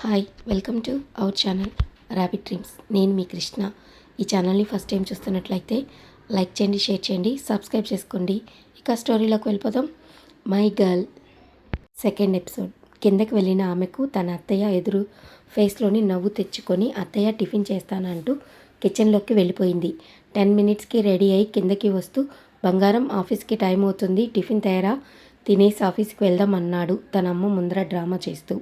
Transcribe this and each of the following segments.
Hi welcome to our channel rapid dreams నేను మీ కృష్ణ. ఈ ఛానల్ని ఫస్ట్ టైం చూస్తున్నట్లయితే లైక్ చేయండి షేర్ చేయండి సబ్స్క్రైబ్ చేసుకోండి. ఇక స్టోరీలోకి వెళ్ళిపోదాం. My girl second episode. కిందకి వెళ్ళిన ఆమెకు తన అత్తయ్య ఎదురు ఫేస్లోని నవ్వు తెచ్చుకొని అత్తయ్య టిఫిన్ చేస్తానంటూ కిచెన్లోకి వెళ్ళిపోయింది. టెన్ మినిట్స్కి రెడీ అయి కిందకి వస్తూ బంగారం ఆఫీస్కి టైం అవుతుంది. టిఫిన్ తయారా? తినేసి ఆఫీస్కి వెళ్దాం అన్నాడు తన అమ్మ ముందర డ్రామా చేస్తూ.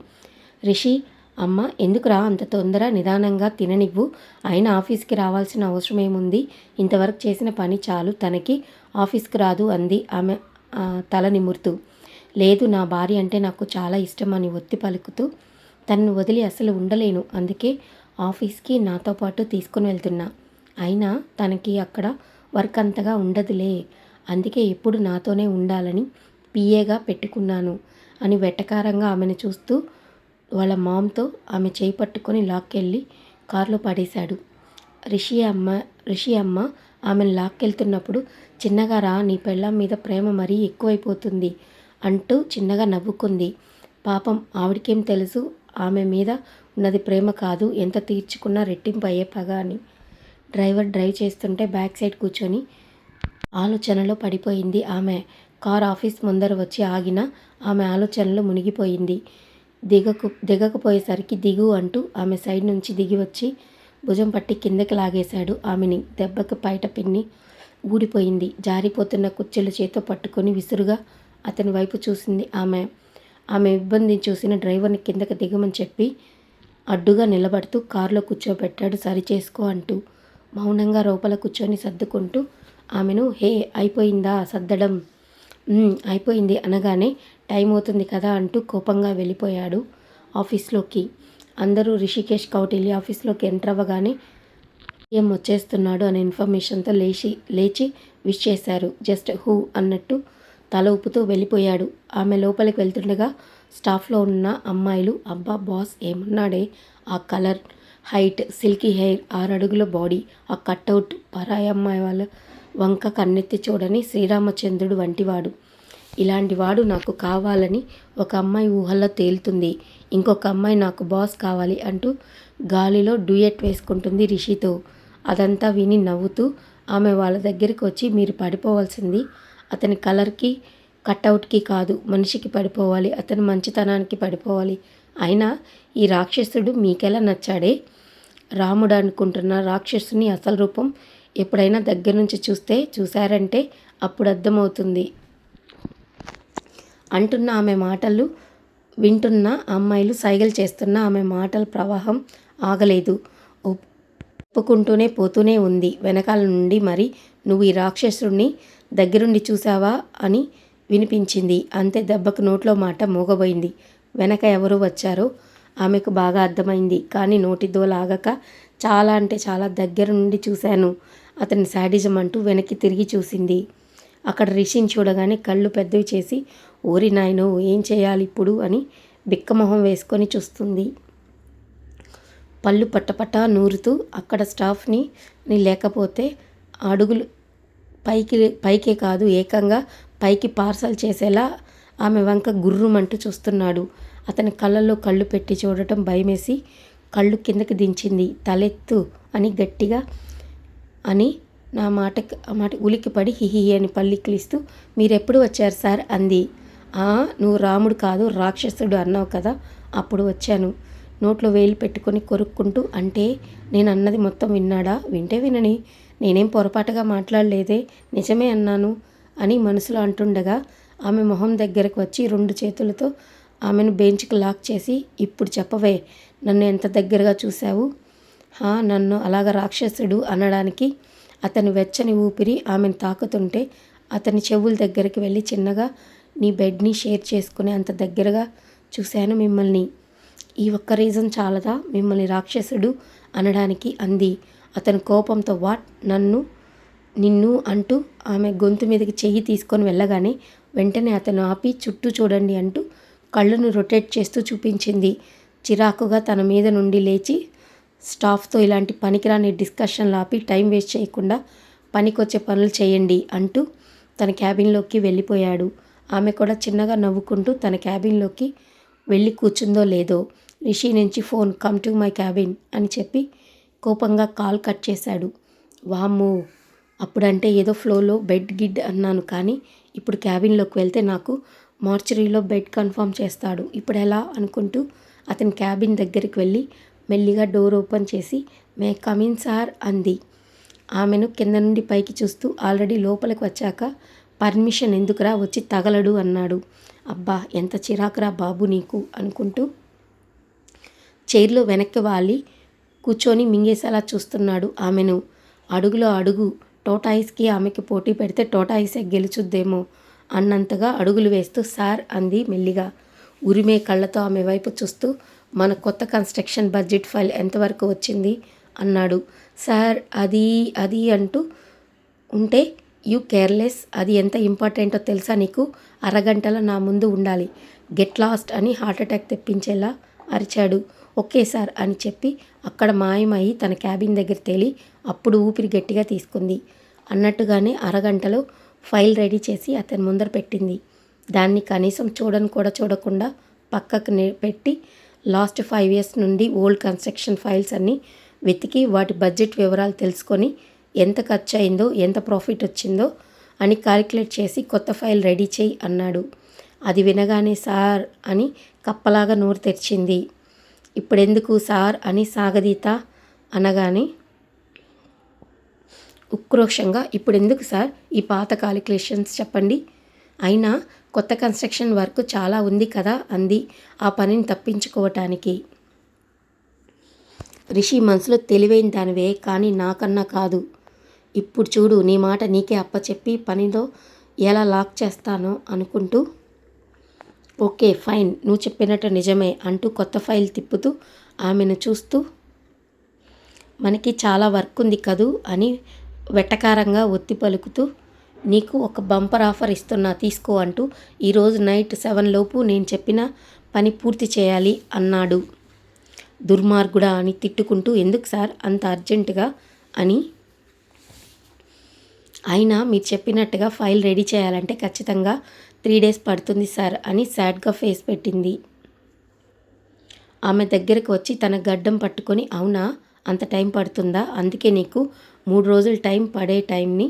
రిషి అమ్మ ఎందుకురా అంత తొందర నిదానంగా తిననివ్వు? ఆయన ఆఫీస్కి రావాల్సిన అవసరం ఏముంది ఇంతవరకు చేసిన పని చాలు తనకి ఆఫీస్కి రాదు అంది ఆమె తల నిమురుతూ. లేదు నా భార్య అంటే నాకు చాలా ఇష్టం అని ఒత్తి పలుకుతూ తనను వదిలి అసలు ఉండలేను అందుకే ఆఫీస్కి నాతో పాటు తీసుకుని వెళ్తున్నా. అయినా తనకి అక్కడ వర్క్ అంతగా ఉండదులే అందుకే ఎప్పుడు నాతోనే ఉండాలని పిఏగా పెట్టుకున్నాను అని వెటకారంగా ఆమెను చూస్తూ వాళ్ళ మామ్తో ఆమె చేయి పట్టుకొని లాక్కెళ్ళి కారులో పడేశాడు. రిషి అమ్మ రిషి అమ్మ ఆమెను లాక్కెళ్తున్నప్పుడు చిన్నగా రా నీ పెళ్ళాం మీద ప్రేమ మరీ ఎక్కువైపోతుంది అంటూ చిన్నగా నవ్వుకుంది. పాపం ఆవిడకేం తెలుసు ఆమె మీద ఉన్నది ప్రేమ కాదు ఎంత తీర్చుకున్నా రెట్టింపు అయ్యే పగ అని. డ్రైవర్ డ్రైవ్ చేస్తుంటే బ్యాక్ సైడ్ కూర్చొని ఆలోచనలో పడిపోయింది ఆమె. కార్ ఆఫీస్ ముందర వచ్చి ఆగిన ఆమె ఆలోచనలో మునిగిపోయింది. దిగకు దిగకపోయేసరికి దిగు అంటూ ఆమె సైడ్ నుంచి దిగి వచ్చి భుజం పట్టి కిందకి లాగేశాడు. ఆమెని దెబ్బకి బయట పిన్ని ఊడిపోయింది. జారిపోతున్న కుచ్చెలు చేతో పట్టుకొని విసురుగా అతని వైపు చూసింది ఆమె. ఆమె ఇబ్బందిని చూసిన డ్రైవర్ని కిందకి దిగమని చెప్పి అడ్డుగా నిలబడుతూ కారులో కూర్చోబెట్టాడు. సరి చేసుకో అంటూ మౌనంగా లోపల కూర్చొని సర్దుకుంటూ ఆమెను హే అయిపోయిందా? సర్దడం. అయిపోయింది అనగానే టైం అవుతుంది కదా అంటూ కోపంగా వెళ్ళిపోయాడు ఆఫీస్లోకి. అందరూ రిషికేష్ కౌటిల్య ఆఫీస్లోకి ఎంటర్ అవ్వగానే ఏం వచ్చేస్తున్నాడు అనే ఇన్ఫర్మేషన్తో లేచి లేచి విష్ చేశారు. జస్ట్ హూ అన్నట్టు తల ఊపుతూ వెళ్ళిపోయాడు. ఆమె లోపలికి వెళ్తుండగా స్టాఫ్లో ఉన్న అమ్మాయిలు అబ్బా బాస్ ఏమన్నాడే? ఆ కలర్ హైట్ సిల్కీ హెయిర్ ఆరు అడుగుల బాడీ ఆ కట్అవుట్ పరాయి అమ్మాయి వాళ్ళ వంక కన్నెత్తి చూడని శ్రీరామచంద్రుడు వంటివాడు. ఇలాంటి వాడు నాకు కావాలని ఒక అమ్మాయి ఊహల్లో తేలుతుంది. ఇంకొక అమ్మాయి నాకు బాస్ కావాలి అంటూ గాలిలో డ్యూయట్ వేసుకుంటుంది రిషితో. అదంతా విని నవ్వుతూ ఆమె వాళ్ళ దగ్గరికి వచ్చి మీరు పడిపోవాల్సింది అతని కలర్కి కట్అవుట్కి కాదు మనిషికి పడిపోవాలి అతని మంచితనానికి పడిపోవాలి. అయినా ఈ రాక్షసుడు మీకెలా నచ్చాడే? రాముడు అనుకుంటున్న రాక్షసుని అసలు రూపం ఎప్పుడైనా దగ్గర నుంచి చూస్తే చూశారంటే అప్పుడు అర్థమవుతుంది. అంటున్న ఆమె మాటలు వింటున్న అమ్మాయిలు సైగలు చేస్తున్న ఆమె మాటల ప్రవాహం ఆగలేదు. ఒప్పుకుంటూనే పోతూనే ఉంది. వెనకాల నుండి మరి నువ్వు ఈ రాక్షసుడిని దగ్గరుండి చూసావా అని వినిపించింది. అంతే దెబ్బకు నోట్లో మాట మూగబోయింది. వెనక ఎవరు వచ్చారో ఆమెకు బాగా అర్థమైంది. కానీ నోటి దోలాగక చాలా అంటే చాలా దగ్గర నుండి చూశాను. అతని శాడిజం అంటూ వెనక్కి తిరిగి చూసింది. అక్కడ రిషిని చూడగానే కళ్ళు పెద్దవి చేసి ఓరి నాయనో ఏం చేయాలి ఇప్పుడు? అని బిక్కమొహం వేసుకొని చూస్తుంది. పళ్ళు పట్టపట్టా నూరుతూ అక్కడ స్టాఫ్ని ని లేకపోతే అడుగులు పైకి పైకే కాదు ఏకంగా పైకి పార్సల్ చేసేలా ఆమె వంక గుర్రుమంటూ చూస్తున్నాడు. అతని కళ్ళల్లో కళ్ళు పెట్టి చూడటం భయమేసి కళ్ళు కిందకి దించింది. తలెత్తు అని గట్టిగా అని నా మాట మాట ఉలిక్కిపడి హిహి అని పల్లికిలిస్తూ మీరెప్పుడు వచ్చారు సార్? అంది. "ఆ, నువ్వు రాముడు కాదు రాక్షసుడు అన్నావు కదా అప్పుడు వచ్చాను. నోట్లో వేలు పెట్టుకొని కొరుక్కుంటూ అంటే నేను అన్నది మొత్తం విన్నాడా? వింటే వినని. నేనేం పొరపాటుగా మాట్లాడలేదే. నిజమే అన్నాను అని మనసులో అంటుండగా ఆమె మొహం దగ్గరకు వచ్చి రెండు చేతులతో ఆమెను బెంచ్కి లాక్ చేసి ఇప్పుడు చెప్పవే నన్ను ఎంత దగ్గరగా చూశావు? నన్ను అలాగ రాక్షసుడు అనడానికి అతని వెచ్చని ఊపిరి ఆమెను తాకుతుంటే అతని చెవుల దగ్గరికి వెళ్ళి చిన్నగా నీ బెడ్ని షేర్ చేసుకునే అంత దగ్గరగా చూశాను మిమ్మల్ని. ఈ ఒక్క రీజన్ చాలదా? మిమ్మల్ని రాక్షసుడు అనడానికి అంది. అతని కోపంతో వాట్? నన్ను? నిన్ను? అంటూ ఆమె గొంతు మీదకి చెయ్యి తీసుకొని వెళ్ళగానే వెంటనే అతను ఆపి చుట్టూ చూడండి అంటూ కళ్ళను రొటేట్ చేస్తూ చూపించింది. చిరాకుగా తన మీద నుండి లేచి స్టాఫ్తో ఇలాంటి పనికిరాని డిస్కషన్లు ఆపి టైం వేస్ట్ చేయకుండా పనికొచ్చే పనులు చేయండి అంటూ తన క్యాబిన్లోకి వెళ్ళిపోయాడు. ఆమె కూడా చిన్నగా నవ్వుకుంటూ తన క్యాబిన్లోకి వెళ్ళి కూర్చుందో లేదో రిషి నుంచి phone come to my cabin అని చెప్పి కోపంగా కాల్ కట్ చేశాడు. వామ్మో అప్పుడంటే ఏదో ఫ్లోలో బెడ్ గిడ్ అన్నాను కానీ ఇప్పుడు క్యాబిన్లోకి వెళ్తే నాకు మార్చరీలో బెడ్ కన్ఫర్మ్ చేస్తాడు. ఇప్పుడు ఎలా? అనుకుంటూ అతని క్యాబిన్ దగ్గరికి వెళ్ళి మెల్లిగా డోర్ ఓపెన్ చేసి మే కమిన్ సార్ అంది. ఆమెను కింద నుండి పైకి చూస్తూ ఆల్రెడీ లోపలికి వచ్చాక పర్మిషన్ ఎందుకురా వచ్చి తగలడు అన్నాడు. అబ్బా ఎంత చిరాకురా బాబు నీకు అనుకుంటూ చైర్లో వెనక్కి వాలి. కూర్చొని మింగేసేలా చూస్తున్నాడు ఆమెను. అడుగులో అడుగు టోటాయిస్కి ఆమెకి పోటీ పెడితే టోటాయిసే గెలుచుద్దేమో అన్నంతగా అడుగులు వేస్తూ సార్ అంది మెల్లిగా. ఉరిమే కళ్ళతో ఆమె వైపు చూస్తూ మన కొత్త కన్స్ట్రక్షన్ బడ్జెట్ ఫైల్ ఎంతవరకు వచ్చింది అన్నాడు. సార్ అది అది అంటూ ఉంటే యూ కేర్లెస్ అది ఎంత ఇంపార్టెంటో తెలుసా నీకు? అరగంటలో నా ముందు ఉండాలి. గెట్ లాస్ట్ అని హార్ట్అటాక్ తెప్పించేలా అరిచాడు. ఓకే సార్ అని చెప్పి అక్కడ మాయమయ్యి తన క్యాబిన్ దగ్గర తేలి అప్పుడు ఊపిరి గట్టిగా తీసుకుంది. అన్నట్టుగానే అరగంటలో ఫైల్ రెడీ చేసి అతని ముందర పెట్టింది. దాన్ని కనీసం చూడని కూడా చూడకుండా పక్కకు పెట్టి లాస్ట్ ఫైవ్ ఇయర్స్ నుండి ఓల్డ్ కన్స్ట్రక్షన్ ఫైల్స్ అన్నీ వెతికి వాటి బడ్జెట్ వివరాలు తెలుసుకొని ఎంత ఖర్చు అయిందో ఎంత ప్రాఫిట్ వచ్చిందో అని క్యాలిక్యులేట్ చేసి కొత్త ఫైల్ రెడీ చేయి అన్నాడు. అది వినగానే సార్ అని కప్పలాగా నోరు తెరిచింది. ఇప్పుడెందుకు సార్ అని సాగదీత అనగానే ఉక్రోషంగా ఇప్పుడు ఎందుకు సార్? ఈ పాత కాలిక్యులేషన్స్ చెప్పండి. అయినా కొత్త కన్స్ట్రక్షన్ వర్క్ చాలా ఉంది కదా అంది ఆ పనిని తప్పించుకోవటానికి. రిషి మనసులో తెలివైన దానివే కానీ నాకన్నా కాదు. ఇప్పుడు చూడు నీ మాట నీకే అప్పచెప్పి పనిలో ఎలా లాక్ చేస్తానో అనుకుంటూ ఓకే ఫైన్ నువ్వు చెప్పినట్టు నిజమే అంటూ కొత్త ఫైల్ తిప్పుతూ ఆమెను చూస్తూ మనకి చాలా వర్క్ ఉంది కదూ అని వెట్టకారంగా ఒత్తి పలుకుతూ నీకు ఒక బంపర్ ఆఫర్ ఇస్తున్నా తీసుకో అంటూ ఈరోజు నైట్ సెవెన్ లోపు నేను చెప్పిన పని పూర్తి చేయాలి అన్నాడు. దుర్మార్గుడా అని తిట్టుకుంటూ ఎందుకు సార్ అంత అర్జెంటుగా అని? అయినా మీరు చెప్పినట్టుగా ఫైల్ రెడీ చేయాలంటే ఖచ్చితంగా త్రీ డేస్ పడుతుంది సార్ అని సాడ్గా ఫేస్ పెట్టింది. ఆమె దగ్గరకు వచ్చి తన గడ్డం పట్టుకొని అవునా? అంత టైం పడుతుందా? అందుకే నీకు మూడు రోజులు టైం పడే టైంని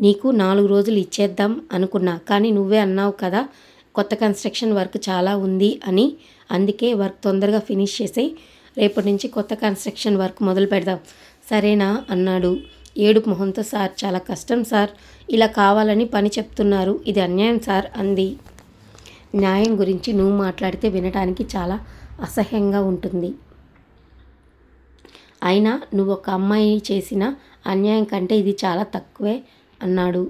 నీకు నాలుగు రోజులు ఇచ్చేద్దాం అనుకున్నా కానీ నువ్వే అన్నావు కదా కొత్త కన్స్ట్రక్షన్ వర్క్ చాలా ఉంది అని. అందుకే వర్క్ తొందరగా ఫినిష్ చేసి రేపటి నుంచి కొత్త కన్స్ట్రక్షన్ వర్క్ మొదలు పెడదాం. సరేనా? అన్నాడు. ఏడుపు మొహంతో సార్ చాలా కష్టం సార్. ఇలా కావాలని పని చెప్తున్నారు. ఇది అన్యాయం సార్ అంది. న్యాయం గురించి నువ్వు మాట్లాడితే వినడానికి చాలా అసహ్యంగా ఉంటుంది. అయినా నువ్వు ఒక అమ్మాయి చేసిన అన్యాయం కంటే ఇది చాలా తక్కువే. అన్నాడు.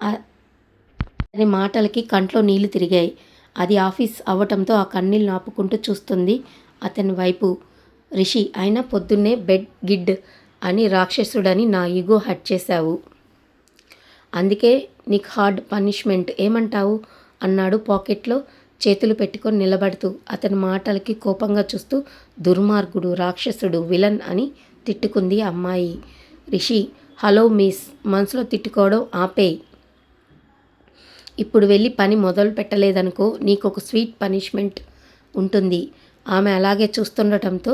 అతని మాటలకి కంట్లో నీళ్ళు తిరిగాయి. అది ఆఫీస్ అవ్వటంతో ఆ కన్నీళ్ళు ఆపుకుంటూ చూస్తుంది అతని వైపు. రిషి అయినా పొద్దున్నే బెడ్ గిడ్ అని రాక్షసుడని నా ఈగో హట్ చేశావు. అందుకే నీకు హార్డ్ పనిష్మెంట్ ఏమంటావు? అన్నాడు పాకెట్లో చేతులు పెట్టుకొని నిలబడుతూ. అతని మాటలకి కోపంగా చూస్తూ దుర్మార్గుడు రాక్షసుడు విలన్ అని తిట్టుకుంది అమ్మాయి. రిషి హలో మిస్ మనసులో తిట్టుకోవడం ఆపే ఇప్పుడు వెళ్ళి పని మొదలు పెట్టలేదనుకో నీకు ఒక స్వీట్ పనిష్మెంట్ ఉంటుంది. ఆమె అలాగే చూస్తుండటంతో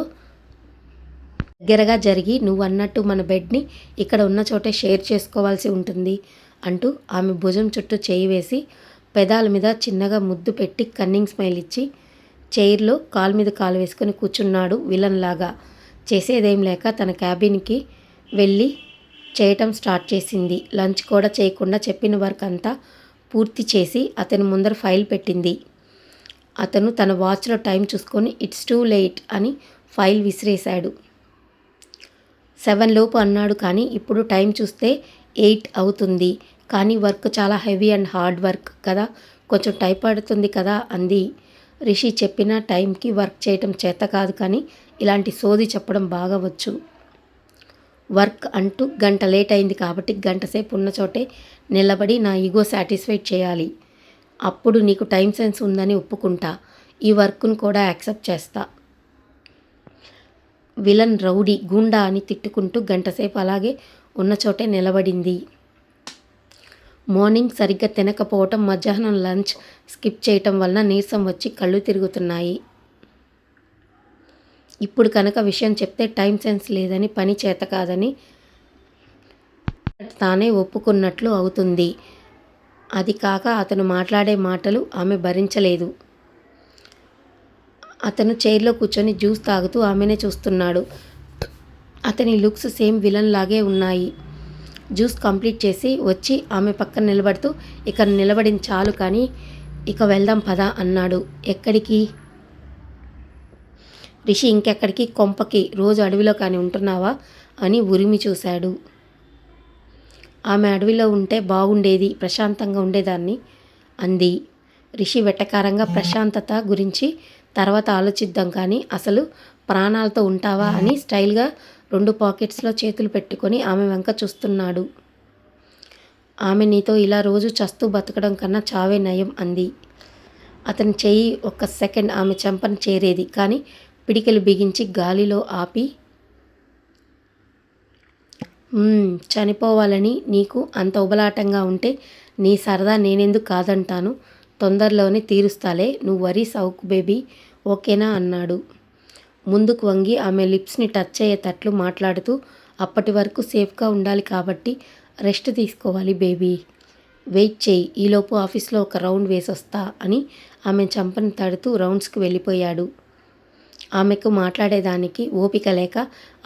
దగ్గరగా జరిగి నువ్వు అన్నట్టు మన బెడ్ని ఇక్కడ ఉన్న చోటే షేర్ చేసుకోవాల్సి ఉంటుంది అంటూ ఆమె భుజం చుట్టూ చేయి వేసి పెదాల మీద చిన్నగా ముద్దు పెట్టి కన్నింగ్ స్మైల్ ఇచ్చి చైర్లో కాలు మీద కాలు వేసుకొని కూర్చున్నాడు విలన్ లాగా చేసేదేం లేక తన క్యాబిన్కి వెళ్ళి చేయటం స్టార్ట్ చేసింది. లంచ్ కూడా చేయకుండా చెప్పిన వర్క్ అంతా పూర్తి చేసి అతని ముందర ఫైల్ పెట్టింది. అతను తన వాచ్లో టైం చూసుకొని ఇట్స్ టూ లేట్ అని ఫైల్ విసిరేశాడు. సెవెన్ లోపు అన్నాడు కానీ ఇప్పుడు టైం చూస్తే ఎయిట్ అవుతుంది. కానీ వర్క్ చాలా హెవీ అండ్ హార్డ్ వర్క్ కదా కొంచెం టైం పడుతుంది కదా అంది. రిషి చెప్పిన టైంకి వర్క్ చేయటం చేత కాదు కానీ ఇలాంటి సోది చెప్పడం బాగా వచ్చు వర్క్ అంటూ గంట లేట్ అయింది కాబట్టి గంట సేపు ఉన్న చోటే నిలబడి నా ఈగో సాటిస్ఫైడ్ చేయాలి. అప్పుడు నీకు టైం సెన్స్ ఉందని ఒప్పుకుంటా. ఈ వర్క్ను కూడా యాక్సెప్ట్ చేస్తా. విలన్ రౌడీ గుండా అని తిట్టుకుంటూ గంటసేపు అలాగే ఉన్న చోటే నిలబడింది. మార్నింగ్ సరిగ్గా తినకపోవటం మధ్యాహ్నం లంచ్ స్కిప్ చేయటం వలన నీరసం వచ్చి కళ్ళు తిరుగుతున్నాయి. ఇప్పుడు కనుక విషయం చెప్తే టైం సెన్స్ లేదని పని చేత కాదని తానే ఒప్పుకున్నట్లు అవుతుంది. అది కాక అతను మాట్లాడే మాటలు ఆమె భరించలేదు. అతను చైర్లో కూర్చొని జ్యూస్ తాగుతూ ఆమెనే చూస్తున్నాడు. అతని లుక్స్ సేమ్ విలన్ లాగే ఉన్నాయి. జ్యూస్ కంప్లీట్ చేసి వచ్చి ఆమె పక్కన నిలబడుతూ ఇక నిలబడిన చాలు కానీ ఇక వెళ్దాం పదా అన్నాడు. ఎక్కడికి? రిషి ఇంకెక్కడికి? కొంపకి. రోజు అడవిలో కానీ ఉంటున్నావా? అని ఉరిమి చూశాడు. ఆమె అడవిలో ఉంటే బాగుండేది ప్రశాంతంగా ఉండేదాన్ని అంది. రిషి వెట్టకారంగా ప్రశాంతత గురించి తర్వాత ఆలోచిద్దాం కానీ అసలు ప్రాణాలతో ఉంటావా అని స్టైల్గా రెండు పాకెట్స్లో చేతులు పెట్టుకొని ఆమె వెంక చూస్తున్నాడు. ఆమె నీతో ఇలా రోజు చస్తూ బతకడం కన్నా చావే నయం అంది. అతని చెయ్యి ఒక్క సెకండ్ ఆమె చెంపను చేరేది కానీ పిడికెలు బిగించి గాలిలో ఆపి చనిపోవాలని నీకు అంత ఉబలాటంగా ఉంటే నీ సరదా నేనెందుకు కాదంటాను. తొందరలోనే తీరుస్తాలే. నువ్వు వరీ సౌక్ బేబీ. ఓకేనా? అన్నాడు. ముందుకు వంగి ఆమె లిప్స్ని టచ్ అయ్యేటట్లు మాట్లాడుతూ అప్పటి వరకు సేఫ్గా ఉండాలి కాబట్టి రెస్ట్ తీసుకోవాలి బేబీ. వెయిట్ చేయి. ఈలోపు ఆఫీస్లో ఒక రౌండ్ వేసొస్తా అని ఆమె చంపని తడుతూ రౌండ్స్కి వెళ్ళిపోయాడు. ఆమెకు మాట్లాడేదానికి ఓపిక లేక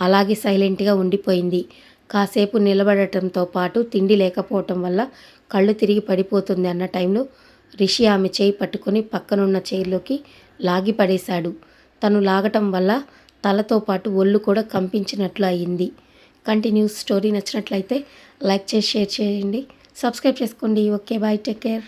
అలాగే సైలెంట్గా ఉండిపోయింది. కాసేపు నిలబడటంతో పాటు తిండి లేకపోవటం వల్ల కళ్ళు తిరిగి పడిపోతుంది అన్న టైంలో రిషి ఆమె చేయి పట్టుకొని పక్కనున్న చైర్లోకి లాగి పడేశాడు. తను లాగటం వల్ల తలతో పాటు ఒళ్ళు కూడా కంపించినట్లు అయ్యింది కంటిన్యూస్ స్టోరీ నచ్చినట్లయితే లైక్ చేసి షేర్ చేయండి. సబ్స్క్రైబ్ చేసుకోండి. Okay bye take care.